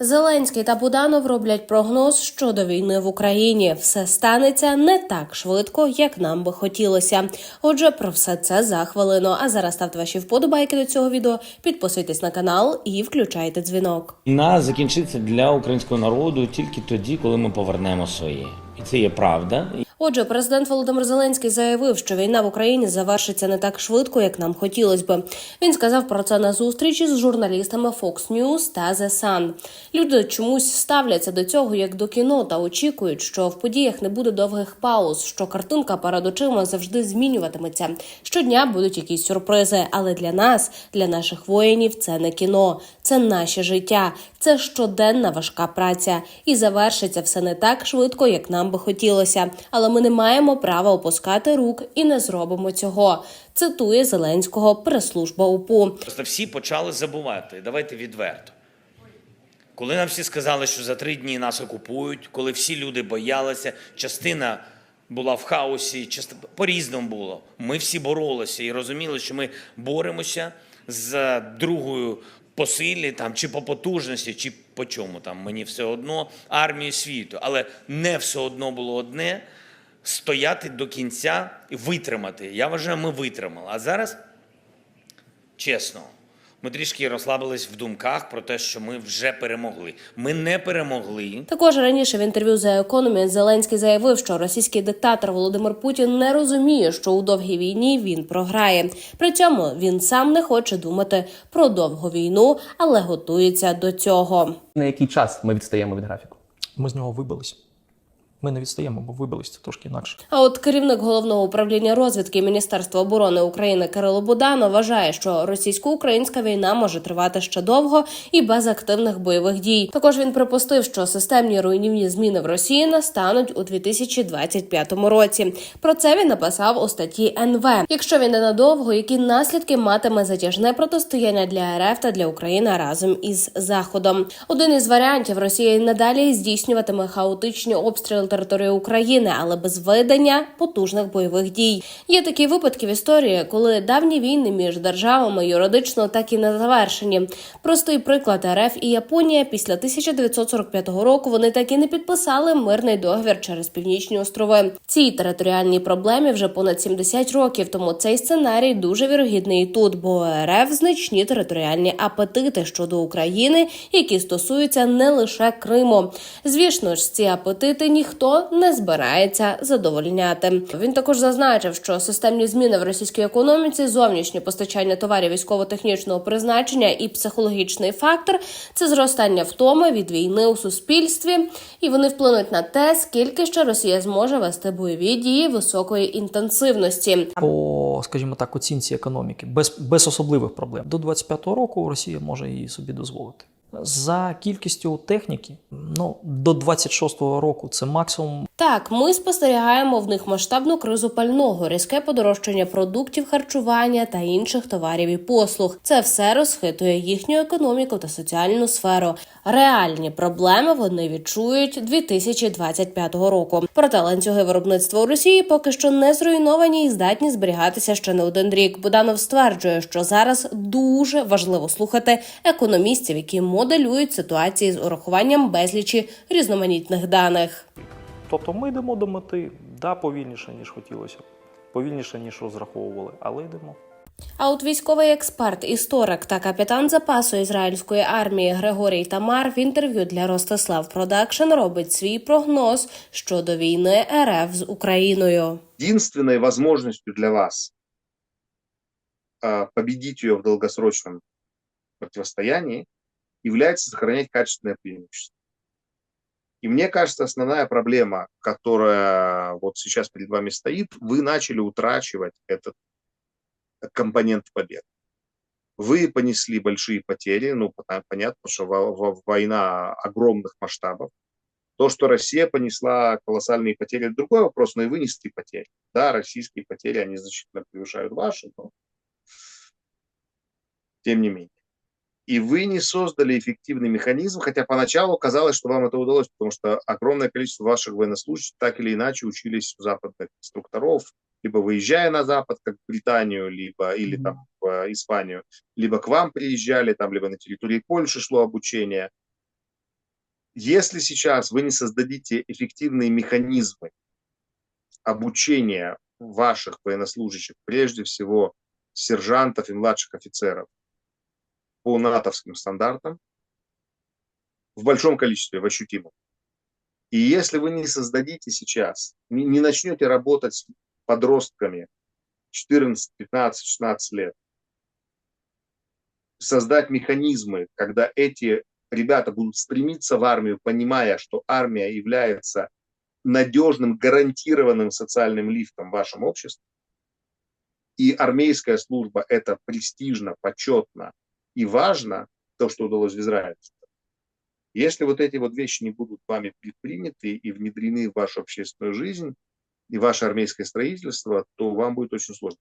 Зеленський та Буданов роблять прогноз щодо війни в Україні. Все станеться не так швидко, як нам би хотілося. Отже, про все це за хвилину. А зараз ставте ваші вподобайки до цього відео, підписуйтесь на канал і включайте дзвінок. Війна закінчиться для українського народу тільки тоді, коли ми повернемо своє. І це є правда. Отже, президент Володимир Зеленський заявив, що війна в Україні завершиться не так швидко, як нам хотілося би. Він сказав про це на зустрічі з журналістами Fox News та The Sun. Люди чомусь ставляться до цього як до кіно та очікують, що в подіях не буде довгих пауз, що картинка перед очима завжди змінюватиметься. Щодня будуть якісь сюрпризи. Але для нас, для наших воїнів, це не кіно, це наше життя, це щоденна важка праця. І завершиться все не так швидко, як нам би хотілося. Але ми не маємо права опускати рук і не зробимо цього. Цитує Зеленського прес-служба УПУ. Просто всі почали забувати. Давайте відверто. Коли нам всі сказали, що за три дні нас окупують, коли всі люди боялися, частина була в хаосі, частина по-різному було. Ми всі боролися і розуміли, що ми боремося з другою по силі там, чи по потужності, чи по чому там. Мені все одно армії світу. Але не все одно було одне стояти до кінця і витримати. Я вважаю, ми витримали. А зараз чесно, ми трішки розслабились в думках про те, що ми вже перемогли. Ми не перемогли. Також раніше в інтерв'ю за економі Зеленський заявив, що російський диктатор Володимир Путін не розуміє, що у довгій війні він програє. При цьому він сам не хоче думати про довгу війну, але готується до цього. На який час ми відстаємо від графіку? Ми з нього вибились. Ми не відстаємо, бо вибились це трошки інакше. А от керівник головного управління розвідки Міністерства оборони України Кирило Буданов вважає, що російсько-українська війна може тривати ще довго і без активних бойових дій. Також він припустив, що системні руйнівні зміни в Росії настануть у 2025 році. Про це він написав у статті НВ. Якщо він ненадовго, які наслідки матиме затяжне протистояння для РФ та для України разом із Заходом. Один із варіантів Росія надалі здійснюватиме хаотичні обстріли території України, але без ведення потужних бойових дій. Є такі випадки в історії, коли давні війни між державами юридично так і не завершені. Простий приклад РФ і Японія після 1945 року вони так і не підписали мирний договір через північні острови. Цій територіальній проблемі вже понад 70 років, тому цей сценарій дуже вірогідний і тут, бо РФ значні територіальні апетити щодо України, які стосуються не лише Криму. Звісно ж, ці апетити ніхто не збирається задовольняти. Він також зазначив, що системні зміни в російській економіці, зовнішнє постачання товарів військово-технічного призначення і психологічний фактор це зростання втоми від війни у суспільстві, і вони вплинуть на те, скільки ще Росія зможе вести бойові дії високої інтенсивності. По, скажімо так, оцінці економіки, без, без особливих проблем. До 25-го року Росія може її собі дозволити. За кількістю техніки, ну до 26-го року це максимум Так, ми спостерігаємо в них масштабну кризу пального, різке подорожчання продуктів харчування та інших товарів і послуг. Це все розхитує їхню економіку та соціальну сферу. Реальні проблеми вони відчують 2025 року. Проте ланцюги виробництва у Росії поки що не зруйновані і здатні зберігатися ще не один рік. Буданов стверджує, що зараз дуже важливо слухати економістів, які моделюють ситуації з урахуванням безлічі різноманітних даних. Тобто ми йдемо до мети, да, повільніше, ніж хотілося, повільніше, ніж розраховували, але йдемо. А от військовий експерт, історик та капітан запасу ізраїльської армії Григорій Тамар в інтерв'ю для Ростислав Продакшн робить свій прогноз щодо війни РФ з Україною. единственной возможностью для вас победить ее в долгосрочном противостоянии является сохранять качественное преимущество. И мне кажется, основная проблема, которая вот сейчас перед вами стоит, вы начали утрачивать этот компонент победы. Вы понесли большие потери, ну, понятно, что во- во- война огромных масштабов. То, что Россия понесла колоссальные потери, это другой вопрос, но и вы несли потери. Да, российские потери, они значительно превышают ваши, но тем не менее. И вы не создали эффективный механизм, хотя поначалу казалось, что вам это удалось, потому что огромное количество ваших военнослужащих так или иначе учились у западных инструкторов, либо выезжая на Запад, как в Британию, либо или там в Испанию, либо к вам приезжали, там, либо на территории Польши шло обучение. Если сейчас вы не создадите эффективные механизмы обучения ваших военнослужащих, прежде всего сержантов и младших офицеров, по натовским стандартам, в большом количестве, в ощутимом. И если вы не создадите сейчас, не, не начнете работать с подростками 14, 15, 16 лет, создать механизмы, когда эти ребята будут стремиться в армию, понимая, что армия является надежным, гарантированным социальным лифтом в вашем обществе, и армейская служба это престижно, почетно и важно, то, что удалось в Израиле. Если вот эти вот вещи не будут вами предприняты и внедрены в вашу общественную жизнь и ваше армейское строительство, то вам будет очень сложно.